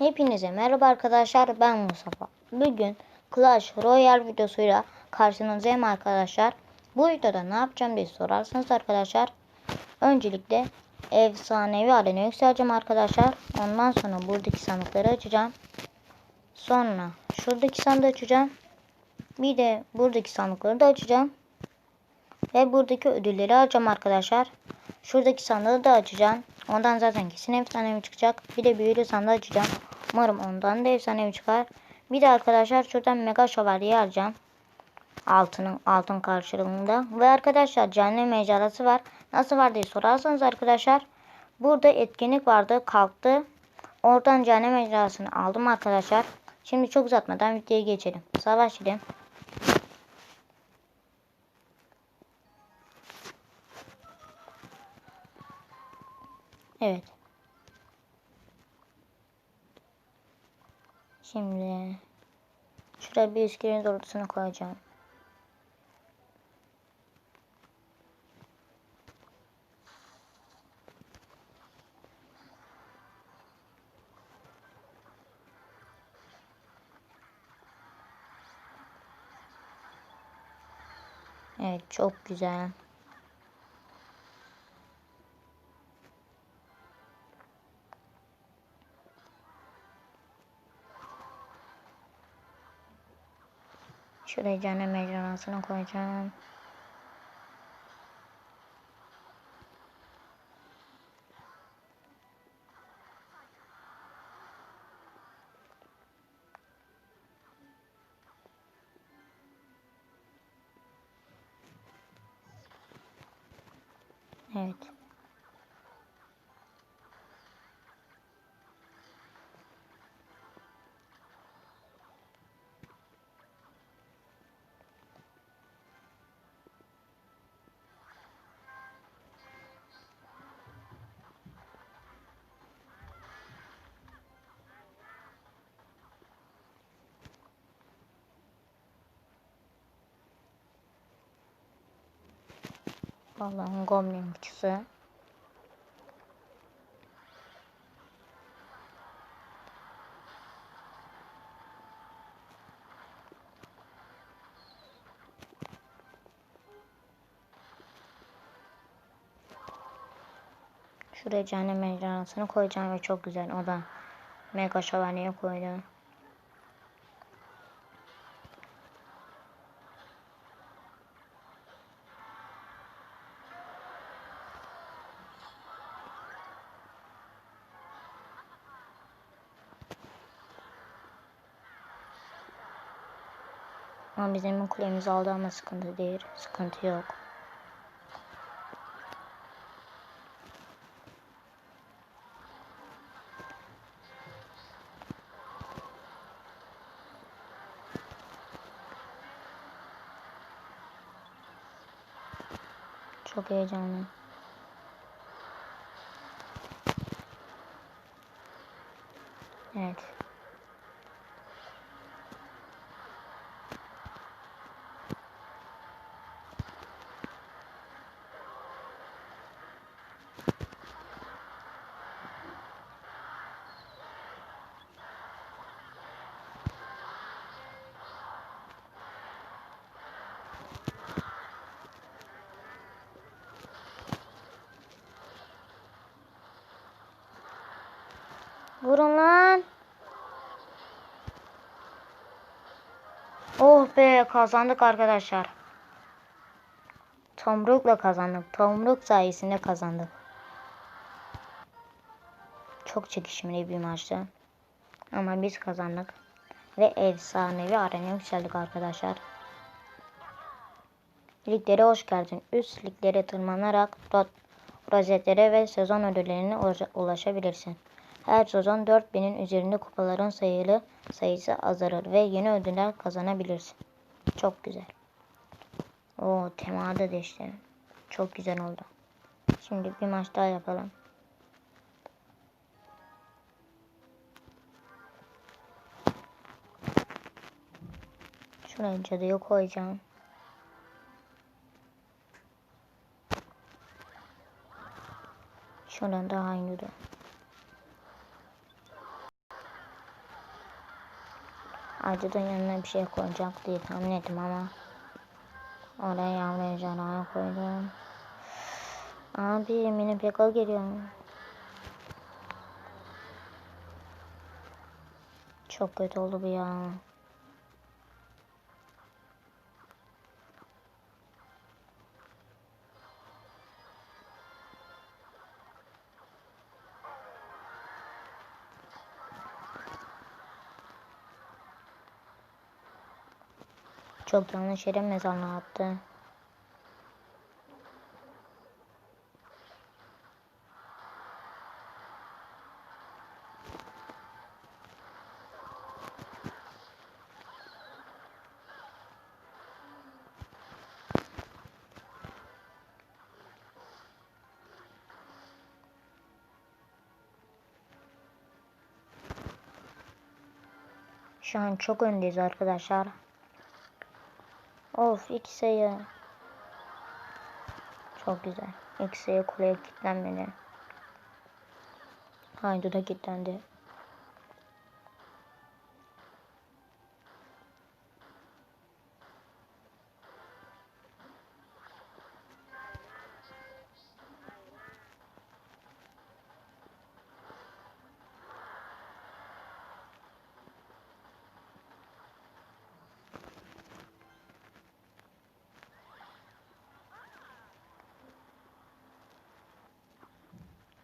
Hepinize merhaba arkadaşlar ben Mustafa. Bugün Clash Royale videosuyla karşınızdayım arkadaşlar. Bu videoda ne yapacağım diye sorarsanız arkadaşlar. Öncelikle efsanevi arena yükseleceğim arkadaşlar. Ondan sonra buradaki sandıkları açacağım. Sonra şuradaki sandığı açacağım. Bir de buradaki sandıkları da açacağım. Ve buradaki ödülleri alacağım arkadaşlar. Şuradaki sandığı da açacağım. Ondan zaten kesin efsanevi çıkacak. Bir de büyülü sandığı açacağım. Umarım ondan da efsanevi çıkar. Bir de arkadaşlar şuradan mega şövalyeyi alacağım. Altının altın karşılığında. Ve arkadaşlar canlı mecrası var. Nasıl var diye sorarsanız arkadaşlar. Burada etkinlik vardı. Kalktı. Oradan canlı mecrasını aldım arkadaşlar. Şimdi çok uzatmadan videoya geçelim. Savaşalım. Evet. Şimdi şuraya bir iskelet ordusunu koyacağım. Evet çok güzel. Şuraya canlı mecrasını koyacağım. Evet. Vallahi goblin uçusu. Şuraya cehennem mecrasını koyacağım ve çok güzel. O da mega şövalyeye koydum. Ama bizim kulemiz aldı ama sıkıntı değil. Sıkıntı yok. Çok heyecanlı. Evet. Vurun lan. Oh be kazandık arkadaşlar. Tomruk'la kazandık. Tomruk sayesinde kazandık. Çok çekişmeli bir maçtı. Ama biz kazandık. Ve efsanevi arena yükseldik arkadaşlar. Liglere hoş geldin. Üst liglere tırmanarak rozetlere ve sezon ödüllerine ulaşabilirsin. Her sezon 4000'in üzerinde kupaların sayılı sayısı azalır ve yeni ödüller kazanabilirsin. Çok güzel. O temada değişti. Çok güzel oldu. Şimdi bir maç daha yapalım. Şuraya cadıyı koyacağım. Şuradan daha aynı Ağacın yanına bir şey koyacak diye tahmin ettim ama oraya yavru ejderhaya koydum. Abi mini peka geliyor. Çok kötü oldu bu ya. Çok yanlış yere attı. Şu an çok öndeyiz arkadaşlar. Of sayı. Çok güzel. Sayı kuleye kilitlenmedi. Haydi da kilitlendi.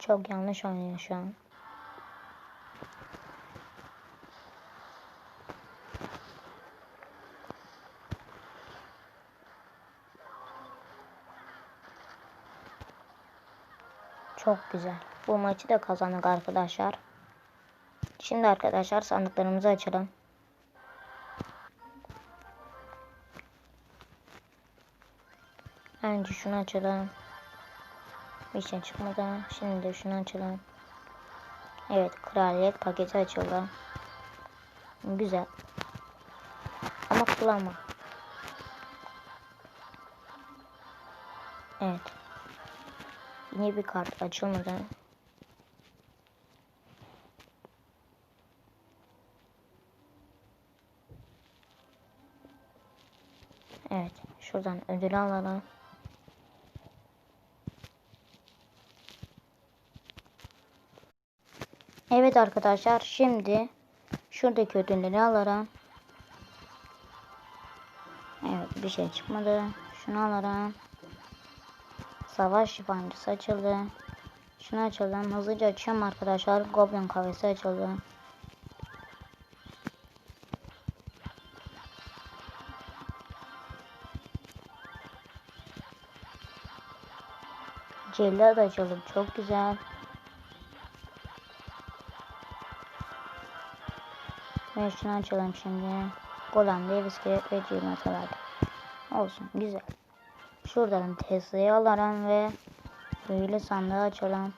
Çok yanlış oynuyor şu an. Çok güzel. Bu maçı da kazandık arkadaşlar. Şimdi arkadaşlar sandıklarımızı açalım. Önce şunu açalım. Şey çıkmadı. Şimdi de şunu açalım. Evet kraliyet paketi açıldı. Güzel. Ama kullanma. Evet. Yine bir kart açılmadı. Evet. Şuradan ödül alalım. Evet arkadaşlar şimdi şuradaki ödülleri alalım. Evet bir şey çıkmadı. Şunu alalım. Savaş şifancısı açıldı. Şunu açalım. Hızlıca açıyorum arkadaşlar. Goblin kahvesi açıldı. Cellat açıldı. Çok güzel. Ve şunu açalım şimdi. Golem diye bisiklet ve cimata verdi. Olsun güzel. Şuradan Tesla'yı alalım ve büyülü sandığı açalım.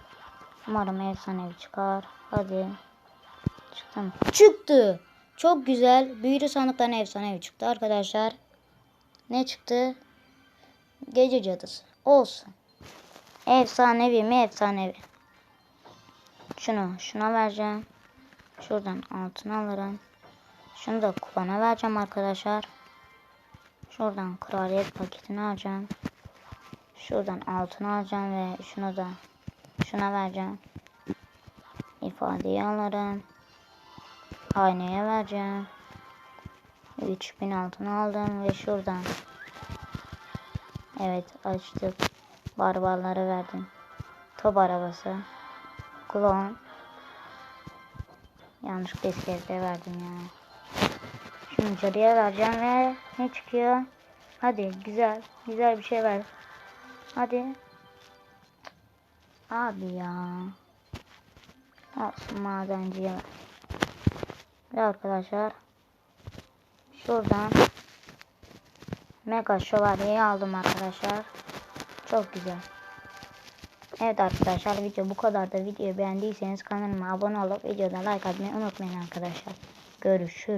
Umarım efsanevi çıkar. Hadi. Çıktı mı? Çıktı. Çok güzel. Büyülü sandıktan efsanevi çıktı arkadaşlar. Ne çıktı? Gece cadısı. Olsun. Efsanevi mi efsanevi. Şunu şuna vereceğim. Şuradan altın alırım. Şunu da kulağına vereceğim arkadaşlar. Şuradan kraliyet paketini alacağım. Şuradan altın alacağım ve şunu da şuna vereceğim. İfadeyi alırım. Aynaya vereceğim. 3000 altın aldım ve şuradan Evet açtık. Barbarları verdim. Top arabası. Klon. Yanlışlıkla iskelete verdim ya. Şimdi cadıya vereceğim ve ne çıkıyor? Hadi güzel. Güzel bir şey ver. Hadi. Abi ya. Olsun madenciye ver. Ve arkadaşlar. Şuradan Mega şövalyeyi aldım arkadaşlar. Çok güzel. Evet arkadaşlar video bu kadar da videoyu beğendiyseniz kanalıma abone olup videoda like atmayı unutmayın arkadaşlar. Görüşürüz.